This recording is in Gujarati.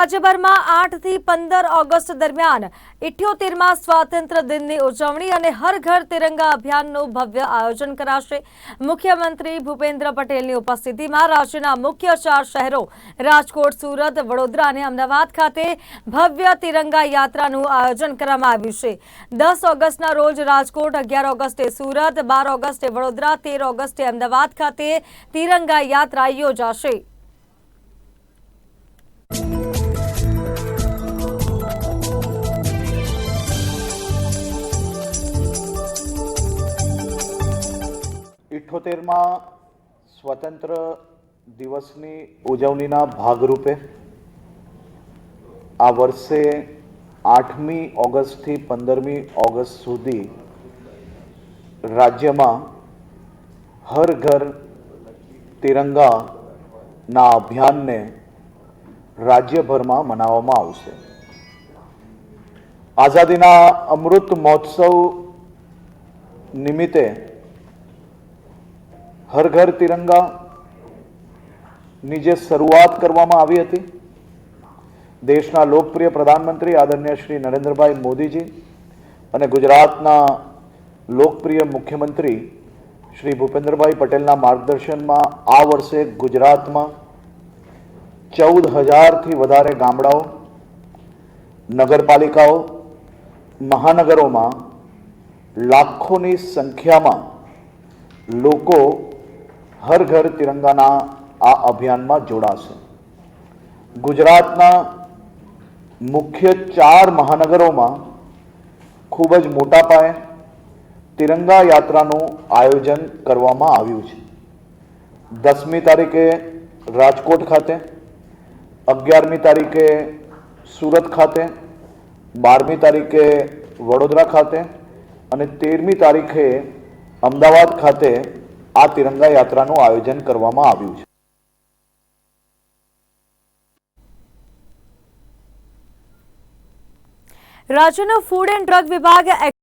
રાજ્યભરમાં આઠથી પંદર ઓગસ્ટ દરમિયાન ઇઠ્યોતેરમાં સ્વાતંત્ર્ય દિનની ઉજવણી અને હર ઘર તિરંગા અભિયાનનું ભવ્ય આયોજન કરાશે. મુખ્યમંત્રી ભૂપેન્દ્ર પટેલની ઉપસ્થિતિમાં રાજ્યના મુખ્ય ચાર શહેરો રાજકોટ, સુરત, વડોદરા અને અમદાવાદ ખાતે ભવ્ય તિરંગા યાત્રાનું આયોજન કરવામાં આવ્યું છે. દસ ઓગસ્ટના રોજ રાજકોટ, અગિયાર ઓગસ્ટે સુરત, બાર ઓગસ્ટે વડોદરા, તેર ઓગસ્ટે અમદાવાદ ખાતે તિરંગા યાત્રા યોજાશે. ઇઠ્ઠોતેરમાં સ્વતંત્ર દિવસની ઉજવણીના ભાગરૂપે આ વર્ષે આઠમી ઓગસ્ટથી પંદરમી ઓગસ્ટ સુધી રાજ્યમાં હર ઘર તિરંગાના અભિયાનને રાજ્યભરમાં મનાવવામાં આવશે. આઝાદીના અમૃત મહોત્સવ નિમિત્તે હર ઘર તિરંગા ની જે શરૂઆત કરવામાં આવી હતી, દેશના લોકપ્રિય પ્રધાનમંત્રી આદરણીય શ્રી નરેન્દ્રભાઈ મોદીજી અને ગુજરાતના લોકપ્રિય મુખ્યમંત્રી શ્રી ભૂપેન્દ્રભાઈ પટેલના માર્ગદર્શનમાં આ વર્ષે ગુજરાતમાં ચૌદ હજારથી વધારે ગામડાઓ, નગરપાલિકાઓ, મહાનગરોમાં લાખોની સંખ્યામાં લોકો હર ઘર તિરંગાના આ અભિયાનમાં જોડાશે. ગુજરાતના મુખ્ય ચાર મહાનગરોમાં ખૂબ જ મોટા પાયે તિરંગા યાત્રાનું આયોજન કરવામાં આવ્યું છે. દસમી તારીખે રાજકોટ ખાતે, અગિયારમી તારીખે સુરત ખાતે, બારમી તારીખે વડોદરા ખાતે અને તેરમી તારીખે અમદાવાદ ખાતે આ તિરંગા યાત્રાનું આયોજન કરવામાં આવ્યું છે. રાજ્યનો ફૂડ એન્ડ ડ્રગ વિભાગ